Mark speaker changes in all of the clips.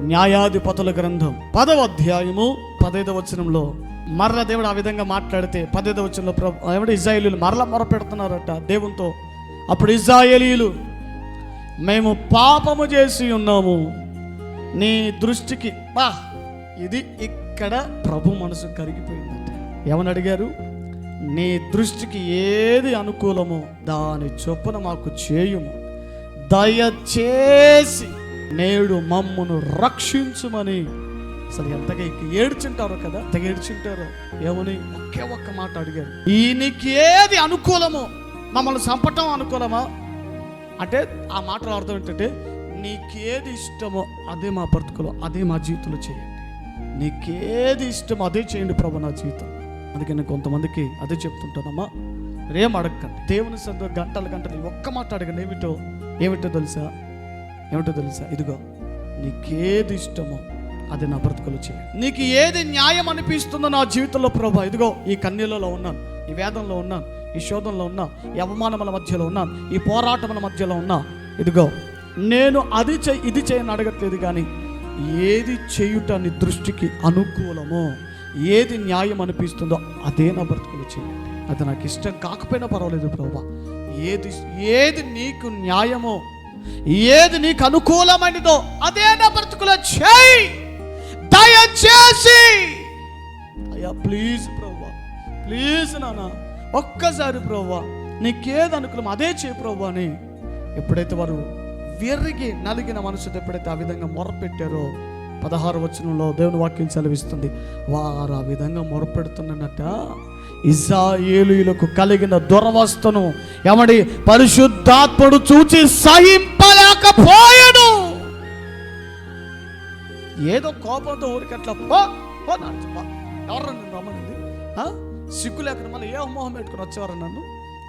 Speaker 1: న్యాయాధిపతుల గ్రంథం పదవ అధ్యాయము పదైదవ వచనంలో మరల దేవుడు ఆ విధంగా మాట్లాడితే పదైదవ వచనంలో ప్రభు ఎవడు ఇజ్రాయేలీలు మరల మొర పెడుతున్నారట దేవునితో. అప్పుడు ఇజ్రాయేలీలు మేము పాపము చేసి ఉన్నాము. నీ దృష్టికి బా ఇది ఇక్కడ ప్రభు మనసు కరిగిపోయిందట. ఏమని అడిగారు? నీ దృష్టికి ఏది అనుకూలమో దాని చొప్పున మాకు చేయుము. దయచేసి నేడు మమ్మును రక్షించుమని. అసలు ఎంతగా ఇక ఏడ్చుంటారో కదా? ఎంతగా ఏడ్చుంటారో? ఏమని? ఒకే ఒక్క మాట అడిగారు. ఈ నీకు ఏది అనుకూలమో మమ్మల్ని చంపటం అనుకూలమా? అంటే ఆ మాటల అర్థం ఏంటంటే నీకేది ఇష్టమో అదే మా బ్రతుకులో అదే మా జీవితంలో చేయండి. నీకేది ఇష్టమో అదే చేయండి ప్రభు నా జీవితం. అందుకే నేను కొంతమందికి అదే చెప్తుంటానమ్మా. రేం అడగకండి. దేవుని సంద గంటలు గంటలు ఒక్క మాట అడగండి. ఏమిటో? ఏమిటో తెలుసా? ఏమిటో తెలుసా? ఇదిగో నీకేది ఇష్టమో అది నా బ్రతుకులు చేయ. నీకు ఏది న్యాయం అనిపిస్తుందో నా జీవితంలో ప్రభా ఇదిగో ఈ కన్యలలో ఉన్నాను ఈ వేదంలో ఉన్నాను ఈ శోధంలో ఉన్నా ఈ అవమానముల మధ్యలో ఉన్నాను ఈ పోరాటముల మధ్యలో ఉన్నా ఇదిగో నేను అది చేయి ఇది చేయని అడగట్లేదు కానీ ఏది చేయుట నీ దృష్టికి అనుకూలమో ఏది న్యాయం అనిపిస్తుందో అదే నా బ్రతుకులు చేయండి అది నాకు ఇష్టం కాకపోయినా పర్వాలేదు ప్రభా. ఏది ఏది నీకు న్యాయమో ఏది నీకు అనుకూలమైనదో అదే నా బ్రతుకులో చేయి. దయచేసి. అయ్యా ప్లీజ్ ప్రవ్వా ప్లీజ్ నాన్న ఒక్కసారి ప్రవ్వా నీకేది అనుకూలం అదే చేయి ప్రవ్వా అని. ఎప్పుడైతే వారు విరిగి నలిగిన మనసుతో ఎప్పుడైతే ఆ విధంగా మొరపెట్టారో పదహారు వచనంలో దేవుని వాక్యం సెలవిస్తుంది. వారు ఆ విధంగా మొరపెడుతున్నట్ట ఇజ్రాయేలీలకు కలిగిన దురవస్థను ఎవడి పరిశుద్ధాత్ముడు చూచి సహింపలేకపోయాడు. ఏదో కోపంతో ఊరికట్లా పో పో ఎవరు నన్ను సిగ్గు లేకుండా మళ్ళీ ఏ మొహం పెట్టుకుని వచ్చేవారు నన్ను?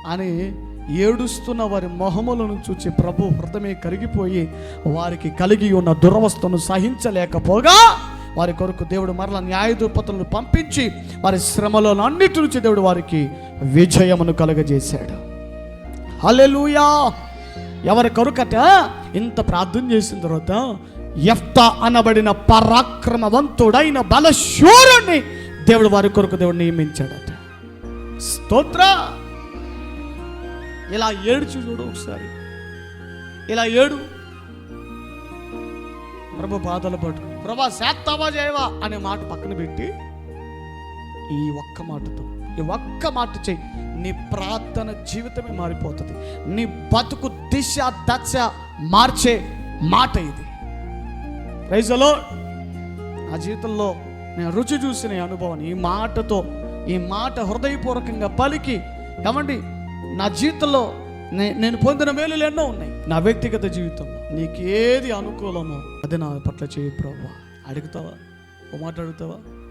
Speaker 1: అని ఏడుస్తున్న వారి మొహములను చూచి ప్రభు హృదయమే కరిగిపోయి వారికి కలిగి ఉన్న దురవస్థను సహించలేకపోగా వారి కొరకు దేవుడు మరల న్యాయధూపతులను పంపించి వారి శ్రమలో అన్నిటి నుంచి దేవుడు వారికి విజయమును కలుగజేశాడు. హలెలుయా ఎవరి కొరకట ఇంత ప్రార్థన చేసిన తర్వాత ఎఫ్త అనబడిన పరాక్రమవంతుడైన బలశూరుణ్ణి దేవుడు వారి కొరకు దేవుడు నియమించాడట. స్తోత్ర! ఇలా ఏడుచు చూడు ఒకసారి. ఇలా ఏడు. ప్రభు పాదాలు పట్టు ప్రభా శాత్తావా చేయవా అనే మాట పక్కన పెట్టి ఈ ఒక్క మాటతో ఈ ఒక్క మాట చేయి నీ ప్రార్థన జీవితమే మారిపోతుంది. నీ బతుకు దిశ దశ మార్చే మాట ఇది. రైజలో నా జీవితంలో నేను రుచి చూసిన ఈ అనుభవాన్ని ఈ మాటతో ఈ మాట హృదయపూర్వకంగా పలికి ఏమండి నా జీవితంలో నేను పొందిన మేలులు ఎన్నో ఉన్నాయి. నా వ్యక్తిగత జీవితం నీకేది అనుకూలమో అది నా పట్ల చేయి ప్రభా. అడుగుతావా? ఓ మాట అడుగుతావా?